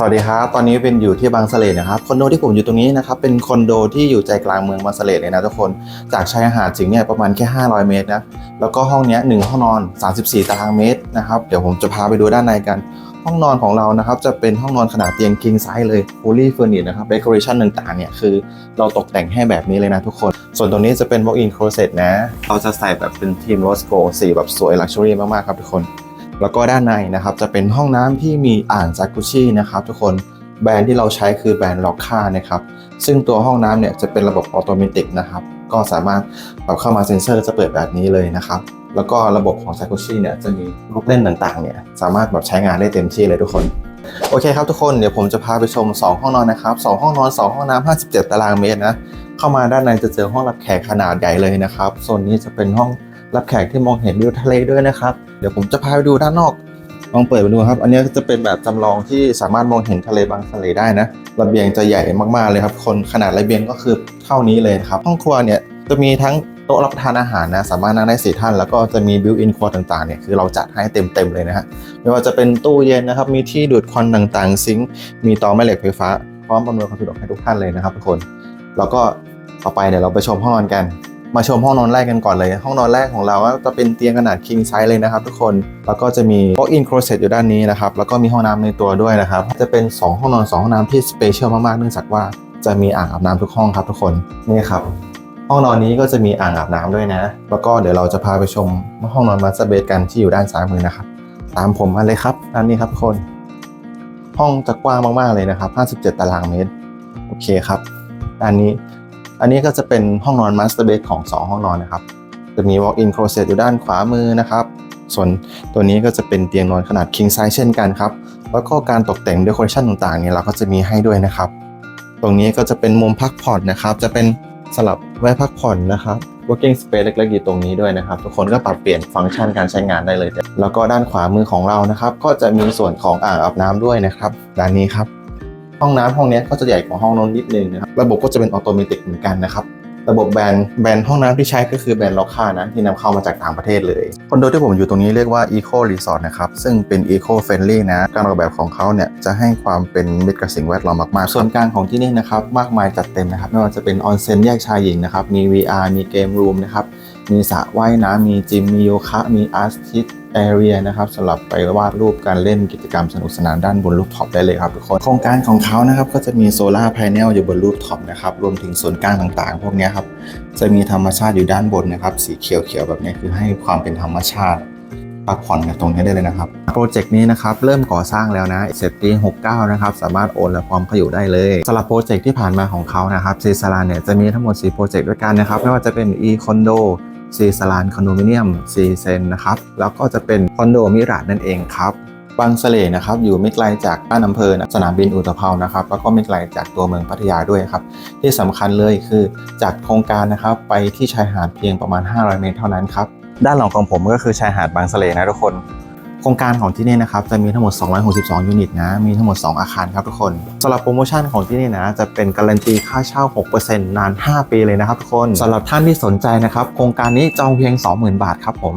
สวัสดีครับ ตอนนี้เป็นอยู่ที่บางสะเลนะครับคอนโดที่ผมอยู่ตรงนี้นะครับเป็นคอนโดที่อยู่ใจกลางเมืองบางสะเลเลยนะทุกคนจากชายหาดจริงเนี่ยประมาณแค่ 500 เมตรนะแล้วก็ห้องนี้หนึ่งห้องนอน 34 ตารางเมตรนะครับเดี๋ยวผมจะพาไปดูด้านในกัน ห้องนอนของเรานะครับจะเป็นห้องนอนขนาดเตียง king size เลย fully furnished นะครับ decoration ต่างๆเนี่ยคือเราตกแต่งให้แบบนี้เลยนะทุกคน ส่วนตรงนี้จะเป็น walk-in closet นะเราจะใส่แบบเป็นทีม rose gold สีแบบสวย luxury มากๆครับทุกคน แล้วก็ด้านในนะครับจะเป็นห้องน้ำที่มีอ่างจากุชินะครับทุกคนแบรนด์ที่เราใช้คือแบรนด์ล็อกค่านะครับซึ่งตัวห้องน้ำเนี่ยจะเป็นระบบออโตเมติกนะครับก็สามารถปรับเข้ามาเซ็นเซอร์จะเปิดแบบนี้เลยนะครับแล้วก็ระบบของจากุชิเนี่ยจะมีลูกเล่นต่างๆเนี่ยสามารถแบบใช้งานได้เต็มที่เลยทุกคนโอเคครับทุกคนเดี๋ยวผมจะพาไปชม 2 ห้องนอนนะครับ 2 ห้องนอน 2 ห้องน้ำ57 ตารางเมตรนะเข้ามาด้านในจะเจอห้องรับแขกขนาดใหญ่เลยนะครับโซนนี้จะเป็นห้อง รับแขกที่มองเห็นวิวทะเลด้วยนะครับ เดี๋ยวผมจะพาไปดูด้านนอก ลองเปิดไปดูครับ อันนี้จะเป็นแบบจำลองที่สามารถมองเห็นทะเลบางทะเลได้นะ ระเบียงจะใหญ่มากๆเลยครับ คนขนาดระเบียงก็คือเท่านี้เลยครับ ห้องครัวเนี่ยจะมีทั้งโต๊ะรับประทานอาหารนะสามารถนั่งได้สี่ท่าน แล้วก็จะมีบิวอินครัวต่างๆเนี่ยคือเราจัดให้เต็มๆเลยนะฮะไม่ว่าจะเป็นตู้เย็นนะครับ มีที่ดูดควันต่างๆ ซิงค์มีเตาแม่เหล็กไฟฟ้าพร้อมอำนวยความสะดวกให้ทุกท่านเลยนะครับทุกคน แล้วก็ต่อไปเดี๋ยวเราไปชมห้องนอนกัน มาชมห้องนอนแรกกันก่อนเลย ห้องนอนแรกของเราก็จะเป็นเตียงขนาด king size เลยนะครับทุกคน แล้วก็จะมี walk-in closet อยู่ด้านนี้นะครับ แล้วก็มีห้องน้ำในตัวด้วยนะครับ จะเป็น 2 ห้องนอน 2 ห้องน้ำที่สเปเชียลมากๆ เนื่องจากว่าจะมีอ่างอาบน้ำทุกห้องครับทุกคน นี่ครับ ห้องนอนนี้ก็จะมีอ่างอาบน้ำด้วยนะ แล้วก็เดี๋ยวเราจะพาไปชมห้องนอนมาสเตอร์เบดกันที่อยู่ด้านซ้ายมือนะครับ ตามผมมาเลยครับด้านนี้ครับทุกคน ห้องจะกว้างมากๆเลยนะครับ 57 ตารางเมตร โอเคครับด้านนี้ อันนี้ก็จะเป็นห้องนอนมาสเตอร์เบดของ 2 ห้องนอนนะครับ จะมี walk-in closet อยู่ด้านขวามือนะครับ ส่วนตัวนี้ก็จะเป็นเตียงนอนขนาด king size เช่นกันครับ แล้วก็การตกแต่ง decoration ต่างๆเนี่ยเราก็จะมีให้ด้วยนะครับ ตรงนี้ก็จะเป็นมุมพักผ่อนนะครับ จะเป็นสลับไว้พักผ่อนนะครับ working space เล็กๆอยู่ตรงนี้ด้วยนะครับ ทุกคนก็ปรับเปลี่ยนฟังก์ชันการใช้งานได้เลย แล้วก็ด้านขวามือของเรานะครับ ก็จะมีส่วนของอ่างอาบน้ำด้วยนะครับ ด้านนี้ครับ ห้องน้ำห้องนี้ก็จะใหญ่กว่าห้องนอนนิดนึงนะครับระบบก็จะเป็นออโตเมติกเหมือนกันนะครับระบบแบรนด์แบรนด์ห้องน้ำที่ใช้ก็คือแบรนด์ล็อกค่านะที่นำเข้ามาจากต่างประเทศเลยคอนโดที่ผมอยู่ตรงนี้เรียกว่า Eco Resort นะครับซึ่งเป็น Eco Friendly นะการออกแบบของเขาเนี่ยจะให้ความเป็นมิตรกับสิ่งแวดล้อมมากๆ ส่วนกลางของที่นี่นะครับมากมายจัดเต็มนะครับไม่ว่าจะเป็นออนเซ็นแยกชายหญิงนะครับมี VR มีเกมรูมนะครับ มีสระว่ายน้ำมีจิม มีโยคะ มีอาร์ติสแอเรียนะครับสำหรับไปวาดรูปการเล่นกิจกรรมสนุกสนานด้านบนรูฟท็อปได้เลยครับทุกคน โครงการของเขานะครับก็จะมีโซลาร์พาเนลอยู่บนรูฟท็อปนะครับรวมถึงส่วนกลางต่างๆ พวกนี้ครับจะมีธรรมชาติอยู่ด้านบนนะครับสีเขียวๆแบบนี้คือให้ความเป็นธรรมชาติพักผ่อนกันตรงนี้ได้เลยนะครับ โปรเจกต์นี้นะครับเริ่มก่อสร้างแล้วนะเสร็จปี69 นะครับ สามารถโอนและพร้อมเข้าอยู่ได้เลยสำหรับโปรเจกต์ที่ผ่านมาของเขานะครับซีซาลาเนี่ยจะมีทั้งหมด 4 โปรเจกต์ด้วยกันนะครับ ไม่ว่าจะเป็น e condo ซี ซาลานคอนโดมิเนียมซีเซนนะครับ แล้วก็จะเป็นคอนโดมิราดนั่นเองครับบางสะเลนะครับอยู่ไม่ไกลจากบ้านอำเภอนสนามบินอุตภเปานะครับ แล้วก็ไม่ไกลจากตัวเมืองพัทยาด้วยครับ ที่สำคัญเลยคือจากโครงการนะครับไปที่ชายหาดเพียงประมาณ 500 เมตรเท่านั้นครับ ด้านหลังของผมก็คือชายหาดบางสะเลนะทุกคน โครงการของที่นี่นะครับจะมีทั้งหมด 262 ยูนิตนะ มีทั้งหมด 2 อาคารครับทุกคนสำหรับโปรโมชั่นของที่นี่นะ จะเป็นการันตีค่าเช่า 6%นาน 5 ปีเลยนะครับทุกคนสำหรับท่านที่สนใจนะครับ โครงการนี้จองเพียง 20,000 บาทครับผม